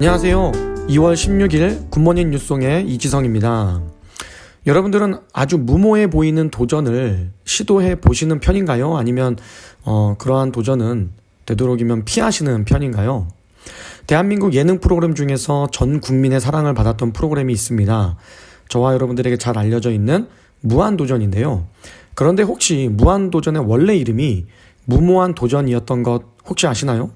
안녕하세요. 2월 16일 굿모닝 뉴송의 이지성입니다. 여러분들은 아주 무모해 보이는 도전을 시도해 보시는 편인가요? 아니면 어, 그러한 도전은 되도록이면 피하시는 편인가요? 대한민국 예능 프로그램 중에서 전 국민의 사랑을 받았던 프로그램이 있습니다. 저와 여러분들에게 잘 알려져 있는 무한도전인데요. 그런데 혹시 무한도전의 원래 이름이 무모한 도전이었던 것 혹시 아시나요?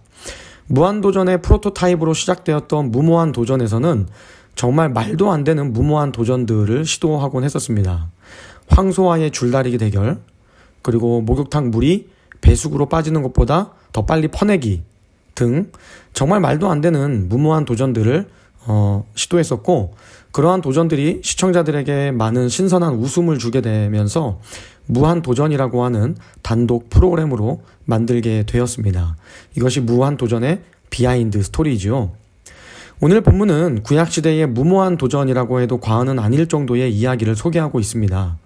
무한도전의 프로토타입으로 시작되었던 무모한 도전에서는 정말 말도 안 되는 무모한 도전들을 시도하곤 했었습니다. 황소와의 줄다리기 대결, 그리고 목욕탕 물이 배수구로 빠지는 것보다 더 빨리 퍼내기 등 정말 말도 안 되는 무모한 도전들을 어, 시도했었고 그러한 도전들이 시청자들에게 많은 신선한 웃음을 주게 되면서 무한 도전이라고 하는 단독 프로그램으로 만들게 되었습니다. 이것이 무한 도전의 비하인드 스토리지요. 오늘 본문은 구약시대의 무모한 도전이라고 해도 과언은 아닐 정도의 이야기를 소개하고 있습니다.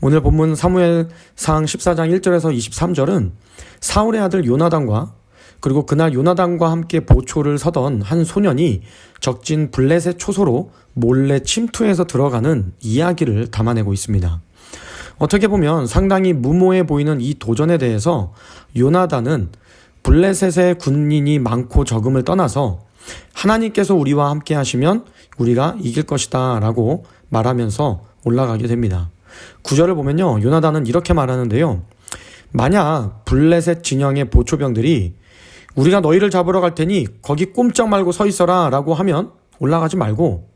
오늘 본문 사무엘 상 14장 1절에서 23절은 사울의 아들 요나단과 그리고 그날 요나단과 함께 보초를 서던 한 소년이 적진 블렛의 초소로 몰래 침투해서 들어가는 이야기를 담아내고 있습니다. 어떻게 보면 상당히 무모해 보이는 이 도전에 대해서 요나단은 블레셋의 군인이 많고 적음을 떠나서 하나님께서 우리와 함께 하시면 우리가 이길 것이다 라고 말하면서 올라가게 됩니다. 구절을 보면요. 요나단은 이렇게 말하는데요. 만약 블레셋 진영의 보초병들이 우리가 너희를 잡으러 갈 테니 거기 꼼짝 말고 서 있어라 라고 하면 올라가지 말고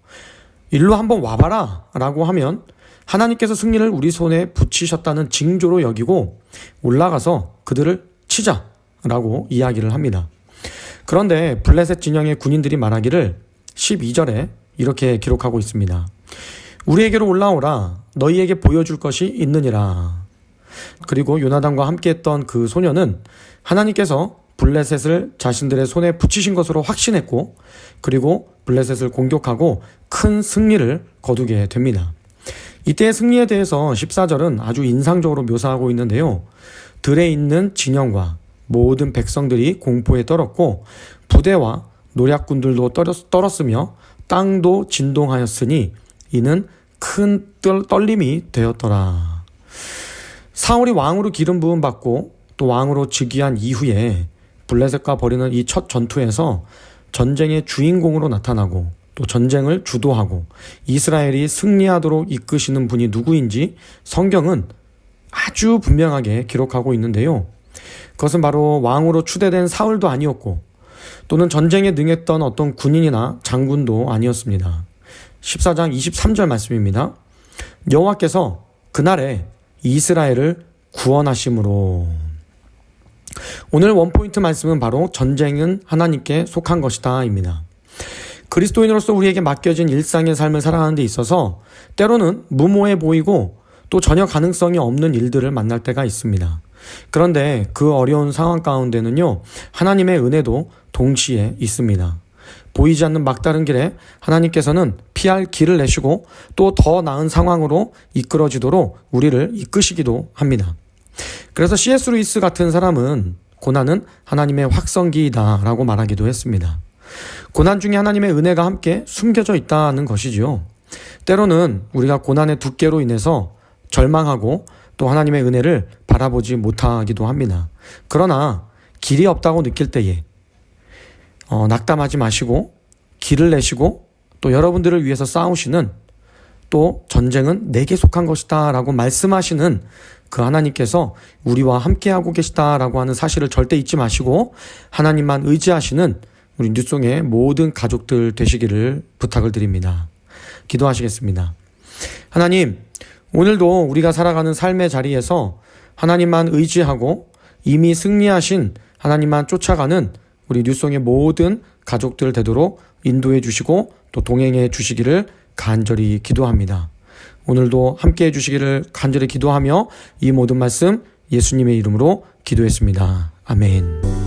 일로 한번 와봐라 라고 하면 하나님께서 승리를 우리 손에 붙이셨다는 징조로 여기고 올라가서 그들을 치자라고 이야기를 합니다. 그런데 블레셋 진영의 군인들이 말하기를 12절에 이렇게 기록하고 있습니다. 우리에게로 올라오라 너희에게 보여줄 것이 있느니라. 그리고 요나단과 함께했던 그 소녀는 하나님께서 블레셋을 자신들의 손에 붙이신 것으로 확신했고 그리고 블레셋을 공격하고 큰 승리를 거두게 됩니다. 이때의 승리에 대해서 14절은 아주 인상적으로 묘사하고 있는데요. 들에 있는 진영과 모든 백성들이 공포에 떨었고 부대와 노략군들도 떨었으며 땅도 진동하였으니 이는 큰 떨림이 되었더라. 사울이 왕으로 기름 부음 받고 또 왕으로 즉위한 이후에 블레셋과 벌이는 이 첫 전투에서 전쟁의 주인공으로 나타나고 또 전쟁을 주도하고 이스라엘이 승리하도록 이끄시는 분이 누구인지 성경은 아주 분명하게 기록하고 있는데요. 그것은 바로 왕으로 추대된 사울도 아니었고 또는 전쟁에 능했던 어떤 군인이나 장군도 아니었습니다. 14장 23절 말씀입니다. 여호와께서 그날에 이스라엘을 구원하심으로 오늘 원포인트 말씀은 바로 전쟁은 하나님께 속한 것이다 입니다. 그리스도인으로서 우리에게 맡겨진 일상의 삶을 살아가는 데 있어서 때로는 무모해 보이고 또 전혀 가능성이 없는 일들을 만날 때가 있습니다. 그런데 그 어려운 상황 가운데는요, 하나님의 은혜도 동시에 있습니다. 보이지 않는 막다른 길에 하나님께서는 피할 길을 내시고 또 더 나은 상황으로 이끌어지도록 우리를 이끄시기도 합니다. 그래서 C.S. 루이스 같은 사람은 고난은 하나님의 확성기이다라고 말하기도 했습니다. 고난 중에 하나님의 은혜가 함께 숨겨져 있다는 것이지요. 때로는 우리가 고난의 두께로 인해서 절망하고 또 하나님의 은혜를 바라보지 못하기도 합니다. 그러나 길이 없다고 느낄 때에 어, 낙담하지 마시고 길을 내시고 또 여러분들을 위해서 싸우시는 또 전쟁은 내게 속한 것이다 라고 말씀하시는 그 하나님께서 우리와 함께하고 계시다 라고 하는 사실을 절대 잊지 마시고 하나님만 의지하시는 우리 뉴송의 모든 가족들 되시기를 부탁을 드립니다. 기도하시겠습니다. 하나님, 오늘도 우리가 살아가는 삶의 자리에서 하나님만 의지하고 이미 승리하신 하나님만 쫓아가는 우리 뉴송의 모든 가족들 되도록 인도해 주시고 또 동행해 주시기를 간절히 기도합니다. 오늘도 함께 해 주시기를 간절히 기도하며 이 모든 말씀 예수님의 이름으로 기도했습니다. 아멘.